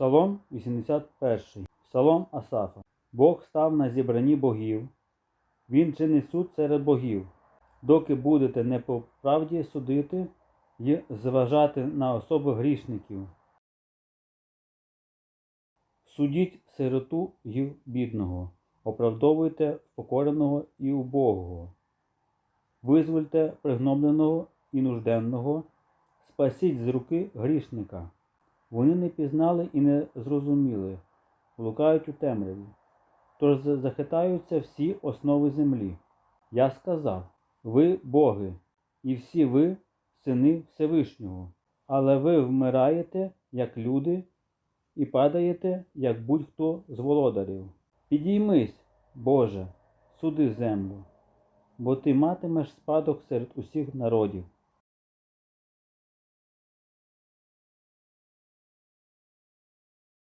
Псалом 81. Псалом Асафа. Бог став на зібранні богів. Він чинить суд серед богів. Доки будете не по правді судити і зважати на особи грішників. Судіть сироту й бідного, оправдовуйте покореного і убогого, визвольте пригнобленого і нужденного, спасіть з руки грішника. Вони не пізнали і не зрозуміли, блукають у темряві. Тож захитаються всі основи землі. Я сказав: ви боги, і всі ви сини Всевишнього, але ви вмираєте, як люди, і падаєте, як будь-хто з володарів. Підіймись, Боже, суди землю, бо ти матимеш спадок серед усіх народів.